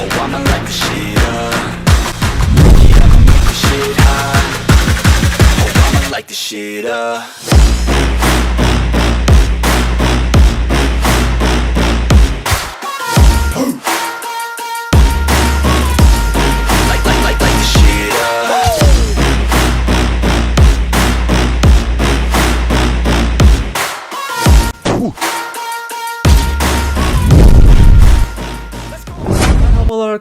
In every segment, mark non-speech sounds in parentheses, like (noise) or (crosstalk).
Oh, I'ma light the shit up. Make the shit hot. Oh, I'ma light the shit up.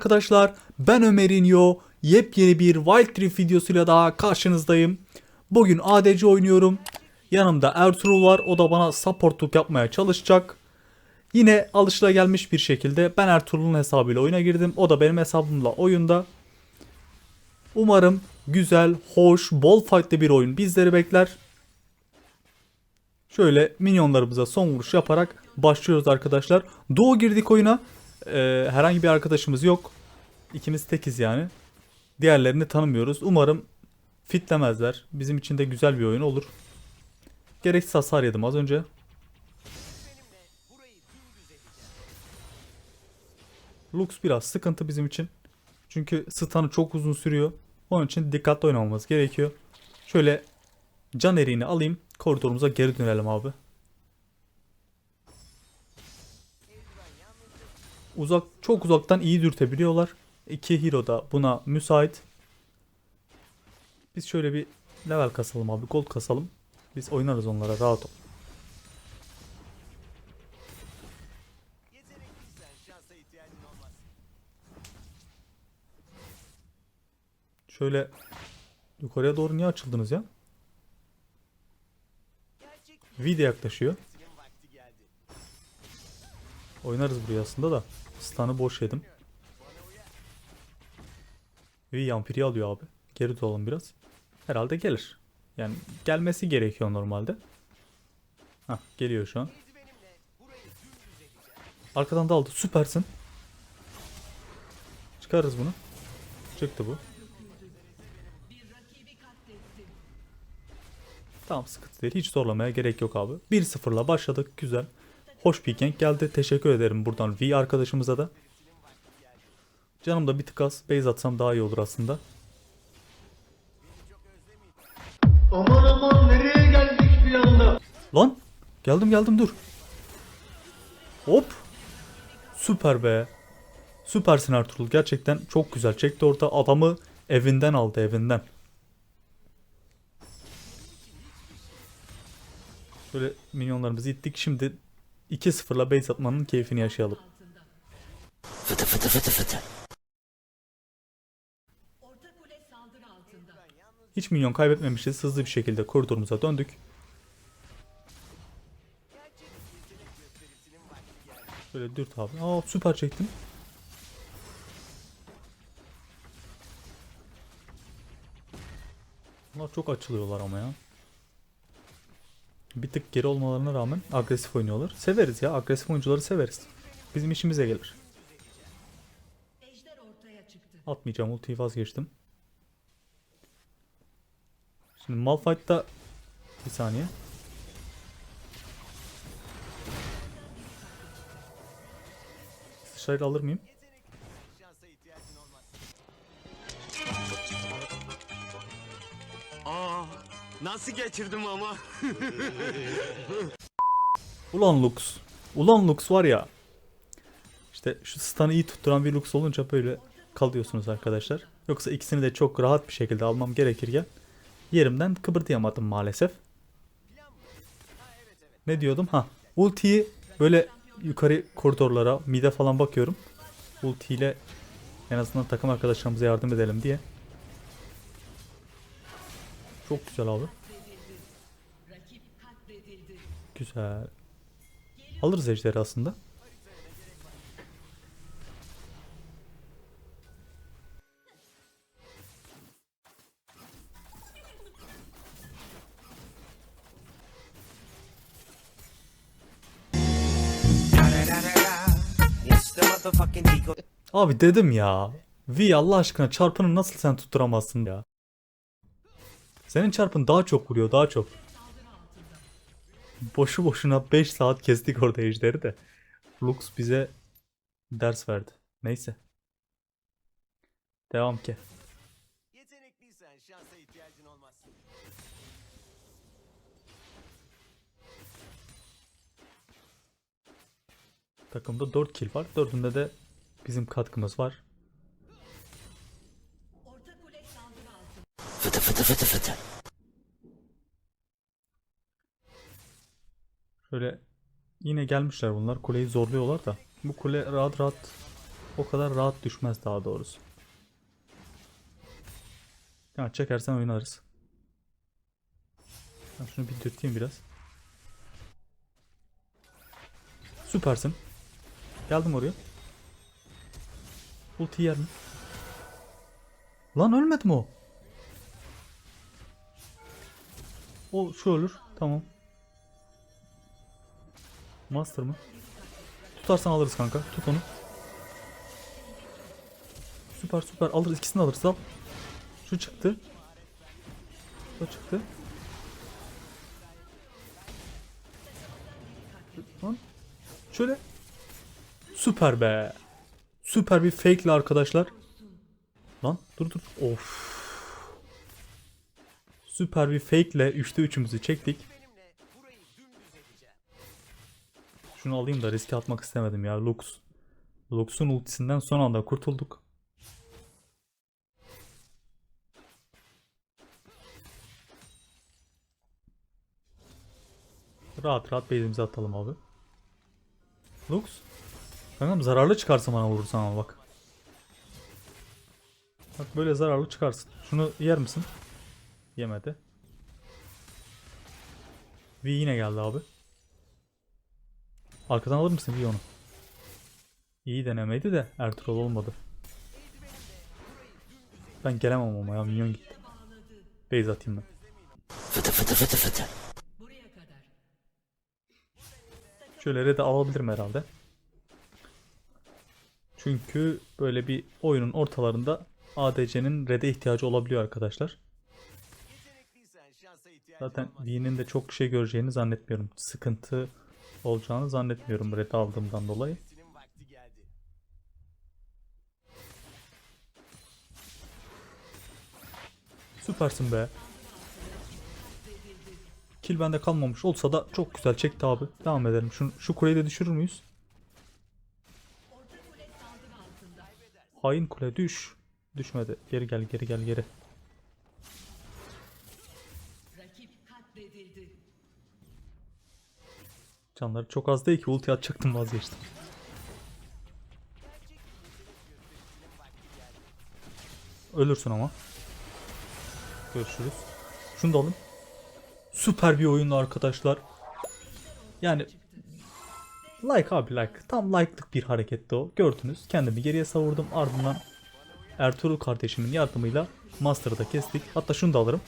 Arkadaşlar. Ben Ömerinho. Yepyeni bir Wild Rift videosuyla daha karşınızdayım. Bugün ADC oynuyorum. Yanımda Ertuğrul var. O da bana supportluk yapmaya çalışacak. Yine alışılagelmiş bir şekilde ben Ertuğrul'un hesabıyla oyuna girdim. O da benim hesabımla oyunda. Umarım güzel, hoş, bol fight'li bir oyun bizleri bekler. Şöyle minyonlarımıza son vuruş yaparak başlıyoruz arkadaşlar. Duo girdik oyuna. Ee, herhangi bir arkadaşımız yok. İkimiz tekiz yani. Diğerlerini tanımıyoruz. Umarım fitlemezler. Bizim için de güzel bir oyun olur. Gereksiz hasar yedim az önce. Lux biraz sıkıntı bizim için. Çünkü stun'ı çok uzun sürüyor. Onun için dikkatli oynamamız gerekiyor. Şöyle can eriğini alayım. Koridorumuza geri dönelim abi. Uzak çok uzaktan iyi dürtebiliyorlar. İki hero da buna müsait. Biz şöyle bir level kasalım abi. Gold kasalım. Biz oynarız onlara rahat ol. Şöyle yukarıya doğru niye açıldınız ya? V de yaklaşıyor. Oynarız buraya aslında da. Stun'ı boş yedim. V yampiri alıyor abi. Geri dolalım biraz. Herhalde gelir. Yani gelmesi gerekiyor normalde. Hah geliyor şu an. Arkadan da aldı. Süpersin. Çıkarız bunu. Çıktı bu. Tamam sıkıntı değil. Hiç zorlamaya gerek yok abi. 1-0'la başladık. Güzel. Hoş bir gank geldi. Teşekkür ederim buradan V arkadaşımıza da. Canım da bir tık az. Base atsam daha iyi olur aslında. Aman aman nereye geldik bir anda? Lan! Geldim geldim dur. Hop! Süper be. Süpersin Ertuğrul. Gerçekten çok güzel. Çekti orada adamı evinden aldı evinden. Şöyle minyonlarımızı ittik. Şimdi 2-0'la base atmanın keyfini yaşayalım. Fıtı fıtı fıtı fıtı. Hiç minyon kaybetmemişiz. Hızlı bir şekilde koridorumuza döndük. Şöyle dürt abi. Aa süper çektim. Bunlar çok açılıyorlar ama ya. Bir tık geri olmalarına rağmen agresif oynuyorlar. Severiz ya. Agresif oyuncuları severiz. Bizim işimize gelir. Atmayacağım. Ultiyi vazgeçtim. Şimdi Malphite'da bir saniye. Sıçrayla alır mıyım? Aa, nasıl geçirdim ama? (laughs) Ulan Lux. Ulan Lux var ya. İşte şu stun'ı iyi tutturan bir Lux olunca böyle kalıyorsunuz arkadaşlar. Yoksa ikisini de çok rahat bir şekilde almam gerekirken yerimden kıpırdayamadım maalesef. Ne diyordum? Ha. Ultiyi böyle yukarı koridorlara, mide falan bakıyorum. Ulti ile en azından takım arkadaşlarımıza yardım edelim diye. Çok güzel abi. Güzel. Alırız ejderi aslında. Abi dedim ya. V Allah aşkına çarpını nasıl sen tutturamazsın ya. Senin çarpın daha çok vuruyor daha çok. Boşu boşuna 5 saat kestik orada ejderi de. Lux bize ders verdi. Neyse. Devam ki. Takımda 4 kill var. Dördünde de bizim katkımız var. Şöyle yine gelmişler bunlar. Kuleyi zorluyorlar da. Bu kule rahat rahat o kadar rahat düşmez daha doğrusu. Ya çekersen oynarız. Ben şunu bir dürteyim biraz. Süpersin. Geldim oraya. Ulti yer mi? Lan ölmedi mi o? O şu ölür. Tamam. Master mı? Tutarsan alırız kanka. Tut onu. Süper süper. Alırız. ikisini alırız. Al. Şu çıktı. O çıktı. Lan. Şöyle. Süper be. Süper bir fake ile arkadaşlar. Lan dur dur. Of. Süper bir fake ile 3'te 3'ümüzü çektik. Şunu alayım da riske atmak istemedim ya. Lux. Lux'un ultisinden son anda kurtulduk. Rahat rahat base'imizi atalım abi. Lux. Kankam zararlı çıkarsın bana vurursan ama bak. Bak böyle zararlı çıkarsın. Şunu yer misin? Yemedi. V yine geldi abi. Arkadan alır mısın bir onu? İyi denemeydi de Ertuğrul olmadı. Ben gelemem ama ya minyon gitti. Base atayım ben. Şöyle red'i alabilirim herhalde. Çünkü böyle bir oyunun ortalarında ADC'nin red'e ihtiyacı olabiliyor arkadaşlar. Zaten. V'nin de çok şey göreceğini zannetmiyorum. Sıkıntı olacağını zannetmiyorum red aldığımdan dolayı. Süpersin be. Kill bende kalmamış olsa da çok güzel çekti abi. Devam edelim. Şu, şu kuleyi de düşürür müyüz? Hain kule düş. Düşmedi. Geri gel geri gel geri. Canları çok az değil ki ulti atacaktım vazgeçtim. Ölürsün ama. Görüşürüz. Şunu da alın. Süper bir oyundu arkadaşlar. Yani like abi like. Tam like'lık bir hareketti o. Gördünüz. Kendimi geriye savurdum. Ardından Ertuğrul kardeşimin yardımıyla Master'ı da kestik. Hatta şunu da alırım.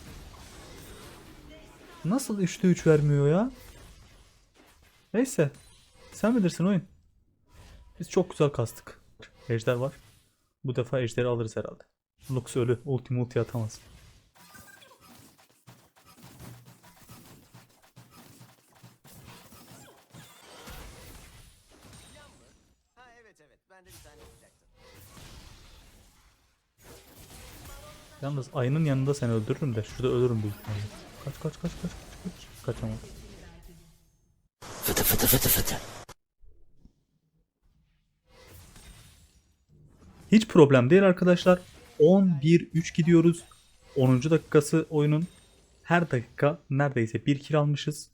Nasıl 3'te 3 vermiyor ya? Neyse. Sen bilirsin oyun. Biz çok güzel kastık. Ejder var. Bu defa ejderi alırız herhalde. Lux ölü. Ulti multi atamaz. Yalnız ayının yanında seni öldürürüm de şurada ölürüm büyük ihtimalle. Kaç kaç kaç kaç kaç kaç. Kaçamam. Hiç problem değil arkadaşlar. 11-3 gidiyoruz. 10. dakikası oyunun. Her dakika neredeyse 1 kill almışız.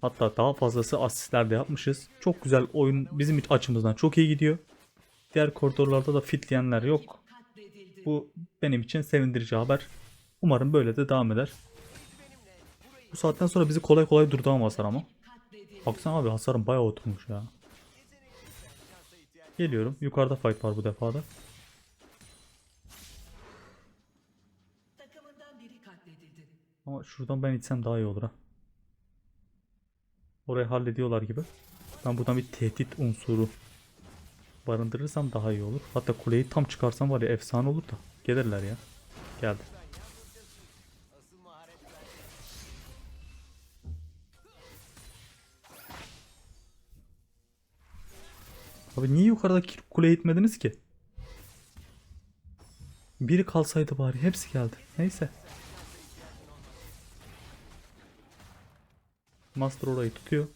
Hatta daha fazlası asistler de yapmışız. Çok güzel oyun bizim açımızdan çok iyi gidiyor. Diğer koridorlarda da fitleyenler yok. Bu benim için sevindirici haber. Umarım böyle de devam eder. Bu saatten sonra bizi kolay kolay durduramazlar ama. Baksana abi hasarım bayağı oturmuş ya. Geliyorum. Yukarıda fight var bu defada. Ama şuradan ben itsem daha iyi olur ha. Orayı hallediyorlar gibi. Ben buradan bir tehdit unsuru barındırırsam daha iyi olur. Hatta kuleyi tam çıkarsam var ya efsane olur da. Gelirler ya. Geldi. Abi niye yukarıdaki kuleye itmediniz ki? Biri kalsaydı bari. Hepsi geldi. Neyse. Master orayı tutuyor.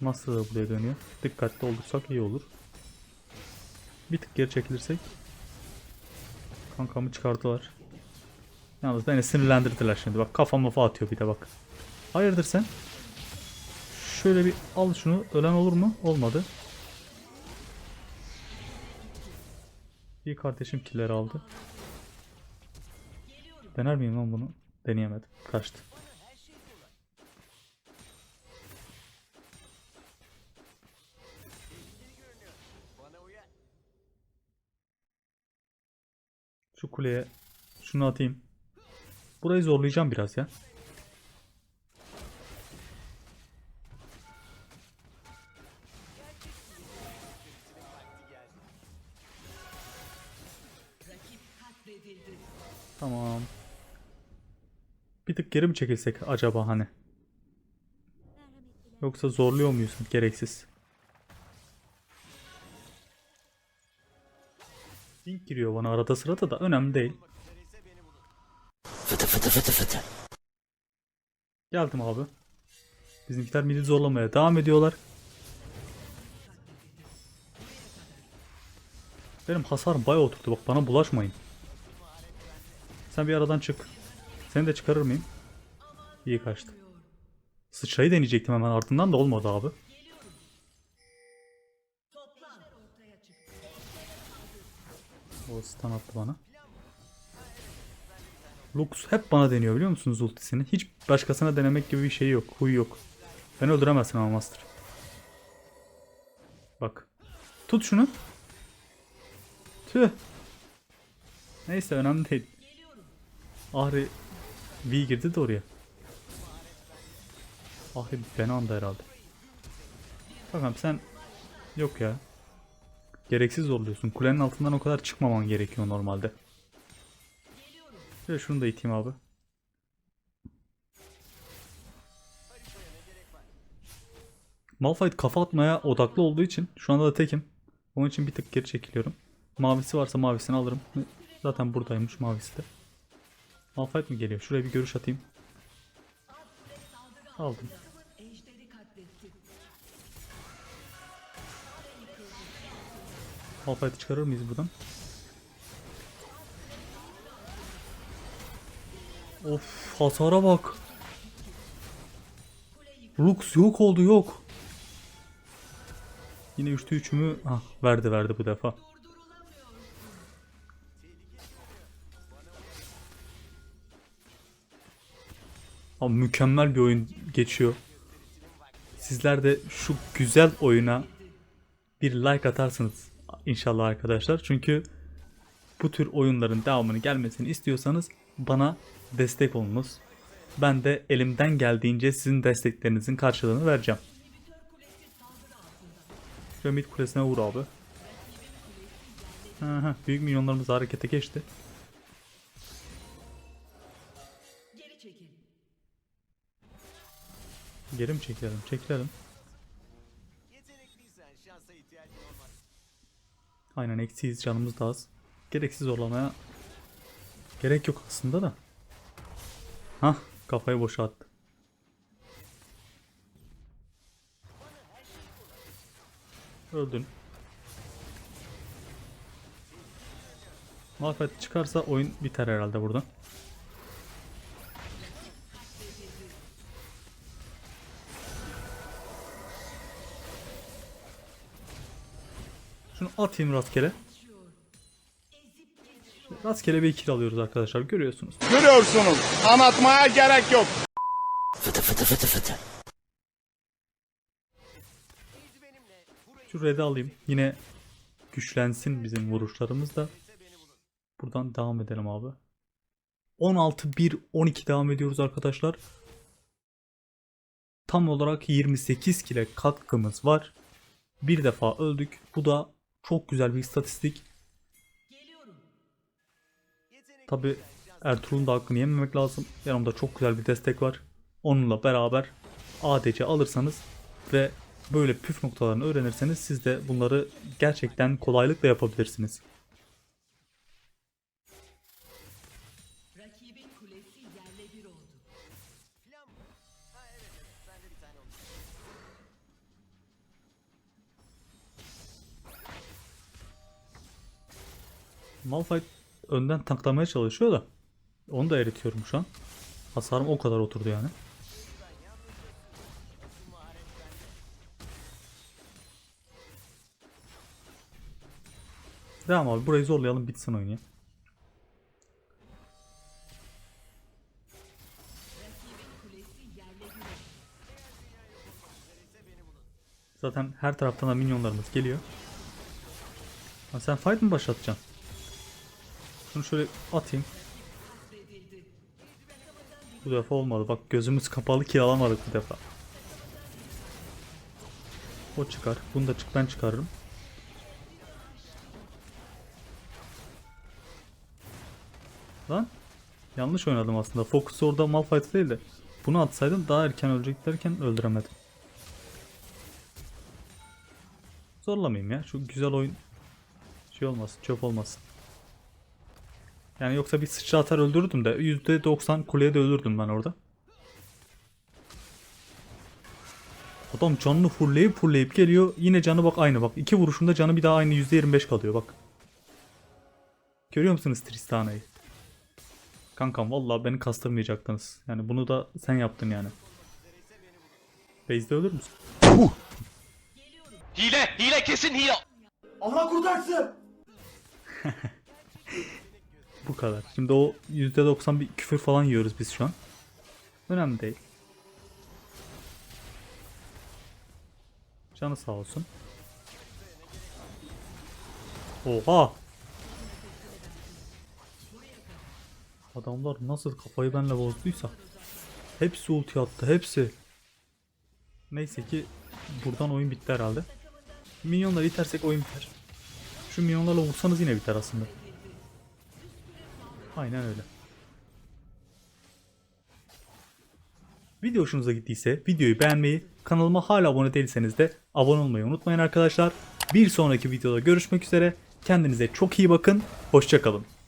Master da buraya dönüyor. Dikkatli olursak iyi olur. Bir tık geri çekilirsek. Kankamı çıkardılar. Yalnız beni sinirlendirdiler şimdi. Bak kafam mafa atıyor bir de bak. Hayırdır sen? Şöyle bir al şunu. Ölen olur mu? Olmadı. Bir kardeşim killeri aldı. Dener miyim lan bunu? Deneyemedim. Kaçtı. Kuleye şunu atayım. Burayı zorlayacağım biraz ya. Tamam. Bir tık geri mi çekilsek acaba hani? Yoksa zorluyor muyuz gereksiz? Giriyor bana arada sırada da önemli değil. Geldim abi. Bizimkiler midi zorlamaya devam ediyorlar. Benim hasarım bayağı oturdu bak bana bulaşmayın. Sen bir aradan çık. Seni de çıkarır mıyım? İyi kaçtı. Sıçrayı deneyecektim hemen ardından da olmadı abi. O stun attı bana. Lux hep bana deniyor biliyor musunuz ultisini? Hiç başkasına denemek gibi bir şey yok. Huy yok. Beni öldüremezsin ama Master. Bak. Tut şunu. Tüh. Neyse önemli değil. Ahri V girdi de oraya. Ahri beni andı herhalde. Bakalım sen yok ya. Gereksiz zorluyorsun. Kulenin altından o kadar çıkmaman gerekiyor normalde. Şöyle şunu da iteyim abi. Malphite kafa atmaya odaklı olduğu için şu anda da tekim. Onun için bir tık geri çekiliyorum. Mavisi varsa mavisini alırım. Zaten buradaymış mavisi de. Malphite mi geliyor? Şuraya bir görüş atayım. Aldım. Malphite'i çıkarır mıyız buradan? Of hasara bak. Lux yok oldu yok. Yine 3'te 3'ümü ah, verdi verdi bu defa. Abi mükemmel bir oyun geçiyor. Sizler de şu güzel oyuna bir like atarsınız inşallah arkadaşlar. Çünkü bu tür oyunların devamını gelmesini istiyorsanız bana destek olunuz. Ben de elimden geldiğince sizin desteklerinizin karşılığını vereceğim. Mid kulesine vur abi. Aha, büyük milyonlarımız harekete geçti. Geri mi çekilelim? Çekilelim. Aynen eksiyiz canımız da az. Gereksiz zorlamaya gerek yok aslında da. Hah kafayı boşalttı. Öldün. Malphite çıkarsa oyun biter herhalde buradan. Atayım rastgele. Rastgele bir kill alıyoruz arkadaşlar görüyorsunuz. Görüyorsunuz. Anlatmaya gerek yok. Şu red'i alayım. Yine güçlensin bizim vuruşlarımız da. Buradan devam edelim abi. 16-1-12 devam ediyoruz arkadaşlar. Tam olarak 28 kile katkımız var. Bir defa öldük. Bu da çok güzel bir istatistik. Tabi Ertuğrul'un da hakkını yememek lazım. Yanımda çok güzel bir destek var. Onunla beraber ADC alırsanız ve böyle püf noktalarını öğrenirseniz siz de bunları gerçekten kolaylıkla yapabilirsiniz. Malphite önden tanklamaya çalışıyor da. Onu da eritiyorum şu an. Hasarım o kadar oturdu yani. Devam abi burayı zorlayalım bitsin oyun ya. Zaten her taraftan da minyonlarımız geliyor. Ha, sen fight mı başlatacaksın? Şunu şöyle atayım. Bu defa olmadı. Bak gözümüz kapalı ki alamadık bu defa. O çıkar. Bunu da çık ben çıkarırım. Lan yanlış oynadım aslında. Focus orada Malphite değil de bunu atsaydım daha erken ölecek derken öldüremedim. Zorlamayayım ya. Şu güzel oyun şey olmasın, çöp olmasın. Yani yoksa bir sıçra atar öldürürdüm de %90 kuleye de ölürdüm ben orada. Adam canını fullleyip fullleyip geliyor. Yine canı bak aynı bak. iki vuruşunda canı bir daha aynı %25 kalıyor bak. Görüyor musunuz Tristana'yı? Kankam vallahi beni kastırmayacaktınız. Yani bunu da sen yaptın yani. Base'de ölür müsün? Hile, hile kesin hile. Allah kurtarsın. (laughs) Bu kadar. Şimdi o %90 bir küfür falan yiyoruz biz şu an. Önemli değil. Canı sağ olsun. Oha! Adamlar nasıl kafayı benle bozduysa. Hepsi ulti attı. Hepsi. Neyse ki buradan oyun bitti herhalde. Minyonları itersek oyun biter. Şu minyonlarla vursanız yine biter aslında. Aynen öyle. Video hoşunuza gittiyse videoyu beğenmeyi, kanalıma hala abone değilseniz de abone olmayı unutmayın arkadaşlar. Bir sonraki videoda görüşmek üzere. Kendinize çok iyi bakın. Hoşçakalın.